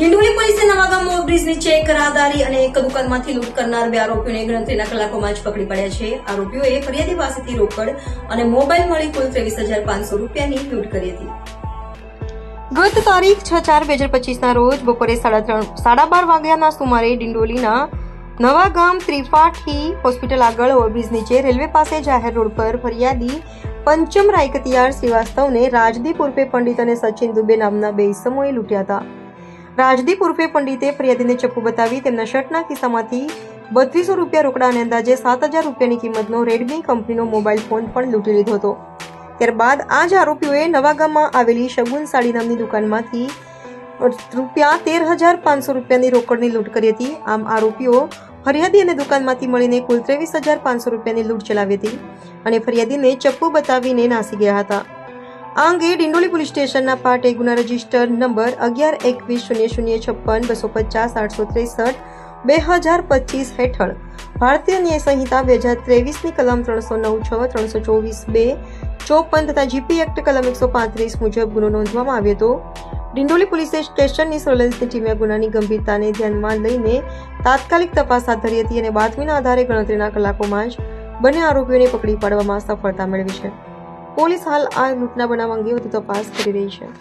ડિંડોલી પોલીસે નવાગામ ઓવરબ્રિજ નીચે ચેક રાહદારી અને એક દુકાનમાંથી લૂંટ કરનાર બે આરોપીઓને ગણતરીના કલાકોમાં જ પકડી પડ્યા છે. આરોપીઓએ ફરિયાદી પાસેથી રોકડ અને મોબાઈલ મળી કુલ ત્રેવીસ હજાર પાંચસો રૂપિયાની લૂંટ કરી હતી. ગત તારીખ છ ચાર બે હજાર પચીસના રોજ બપોરે સાડા ત્રણ સાડા બાર વાગ્યાના સુમારે ડિંડોલીના નવાગામ ત્રિપાઠી હોસ્પિટલ આગળ ઓવરબ્રિજ નીચે રેલવે પાસે જાહેર રોડ પર ફરિયાદી પંચમ રાયકતિયાર શ્રીવાસ્તવને રાજદીપ ઉર્ફે પંડિત અને સચિન દુબે નામના બે ઇસમોએ લૂંટ્યા હતા. રાજદીપ ઉર્ફે પંડિતે ફરિયાદીને ચપ્પુ બતાવી તેમના શર્ટના ખિસ્સામાંથી બત્રીસો રૂપિયા રોકડા અને અંદાજે સાત હજાર રૂપિયાની કિંમતનો રેડમી કંપનીનો મોબાઈલ ફોન પણ લૂંટી લીધો હતો. ત્યારબાદ આ જ આરોપીઓએ નવાગામમાં આવેલી શગુન સાડી નામની દુકાનમાંથી રૂપિયા તેર હજાર પાંચસો રૂપિયાની રોકડની લૂંટ કરી હતી. આમ આરોપીઓ ફરિયાદી અને દુકાનમાંથી મળીને કુલ ત્રેવીસ હજાર પાંચસો રૂપિયાની લૂંટ ચલાવી હતી અને ફરિયાદીને ચપ્પુ બતાવીને નાસી ગયા હતા. આ અંગે ડિંડોલી પોલીસ સ્ટેશનના પાટે ગુના રજિસ્ટર નંબર અગિયાર એકવીસ શૂન્ય શૂન્ય છપ્પન બસો પચાસ આઠસો ત્રેસઠ બે હજાર પચીસ હેઠળ ભારતીય ન્યાય સંહિતા બે હજાર ત્રેવીસની કલમ ત્રણસો નવ છ, ત્રણસો ચોવીસ બે, ચોપન તથા જીપી એક્ટ કલમ એકસો પાંત્રીસ મુજબ ગુનો નોંધવામાં આવ્યો હતો. ડિંડોલી પોલીસે સ્ટેશનની સર્વેલન્સની ટીમે ગુનાની ગંભીરતાને ધ્યાનમાં લઈને તાત્કાલિક તપાસ હાથ ધરી હતી અને બાતમીના આધારે ગણતરીના કલાકોમાં જ બંને આરોપીઓને પકડી પાડવામાં સફળતા મેળવી છે. પોલીસ હાલ આ લૂંટના બનાવ અંગે વધુ તપાસ કરી રહી છે.